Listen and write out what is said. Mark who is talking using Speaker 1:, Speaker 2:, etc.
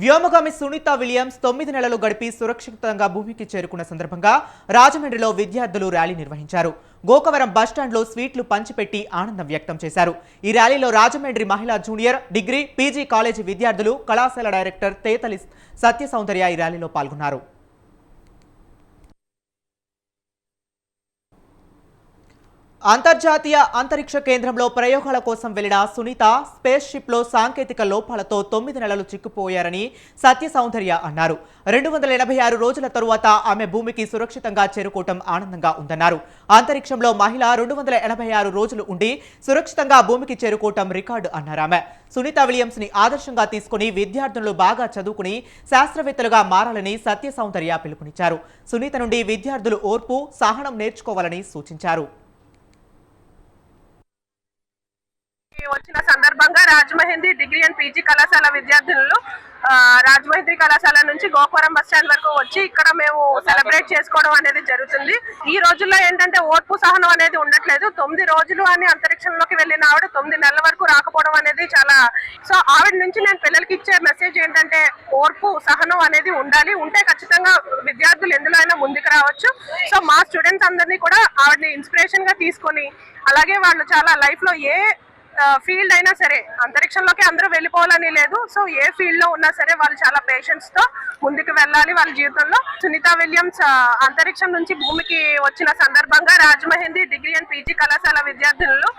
Speaker 1: వ్యోమగామి Sunitha Williams తొమ్మిది నెలలు గడిపి సురక్షితంగా భూమికి చేరుకున్న సందర్భంగా రాజమండ్రిలో విద్యార్థులు ర్యాలీ నిర్వహించారు. గోకవరం బస్టాండ్లో స్వీట్లు పంచిపెట్టి ఆనందం వ్యక్తం చేశారు. ఈ ర్యాలీలో రాజమండ్రి మహిళా జూనియర్ డిగ్రీ పీజీ కాలేజీ విద్యార్థులు కళాశాల డైరెక్టర్ తేతలి సత్య సౌందర్య ఈ ర్యాలీలో పాల్గొన్నారు. అంతర్జాతీయ అంతరిక్ష కేంద్రంలో ప్రయోగాల కోసం వెళ్ళిన సునీత స్పేస్ షిప్లో సాంకేతిక లోపాలతో తొమ్మిది నెలలు చిక్కుపోయారని సత్య సౌందర్య అన్నారు. రెండు వందల ఎనభై ఆరు రోజుల తరువాత ఆమె భూమికి సురక్షితంగా చేరుకోవటం ఆనందంగా ఉందన్నారు. అంతరిక్షంలో మహిళ రెండు వందల ఎనభై ఆరు రోజులు ఉండి సురక్షితంగా భూమికి చేరుకోవటం రికార్డు అన్నారు ఆమె. సునీత విలియమ్స్ని ఆదర్శంగా తీసుకుని విద్యార్థులు బాగా చదువుకుని శాస్త్రవేత్తలుగా మారాలని సత్య సౌందర్య పిలుపునిచ్చారు. సునీత నుండి విద్యార్థులు ఓర్పు సహనం నేర్చుకోవాలని సూచించారు.
Speaker 2: వచ్చిన సందర్భంగా రాజమహేంద్రి డిగ్రీ అండ్ పీజీ కళాశాల విద్యార్థులు రాజమహేంద్రి కళాశాల నుంచి గోపురం బస్ స్టాండ్ వరకు వచ్చి ఇక్కడ మేము సెలబ్రేట్ చేసుకోవడం అనేది జరుగుతుంది. ఈ రోజుల్లో ఏంటంటే ఓర్పు సహనం అనేది ఉండట్లేదు. తొమ్మిది రోజులు అని అంతరిక్షంలోకి వెళ్ళిన ఆవిడ తొమ్మిది నెలల వరకు రాకపోవడం అనేది చాలా సో ఆవిడ నుంచి నేను పిల్లలకి ఇచ్చే మెసేజ్ ఏంటంటే ఓర్పు సహనం అనేది ఉండాలి. ఉంటే ఖచ్చితంగా విద్యార్థులు ఎందులో అయినా ముందుకు రావచ్చు. సో మా స్టూడెంట్స్ అందరినీ కూడా ఆవిడని ఇన్స్పిరేషన్గా తీసుకొని అలాగే వాళ్ళు చాలా లైఫ్లో ఏ ఫీల్డ్ అయినా సరే అంతరిక్షంలోకి అందరూ వెళ్ళిపోవాలని లేదు. సో ఏ ఫీల్డ్లో ఉన్నా సరే వాళ్ళు చాలా పేషెన్స్తో ముందుకు వెళ్ళాలి వాళ్ళ జీవితంలో. సునీత విలియమ్స్ అంతరిక్షం నుంచి భూమికి వచ్చిన సందర్భంగా రాజమహేంద్రి డిగ్రీ అండ్ పీజీ కళాశాల విద్యార్థులు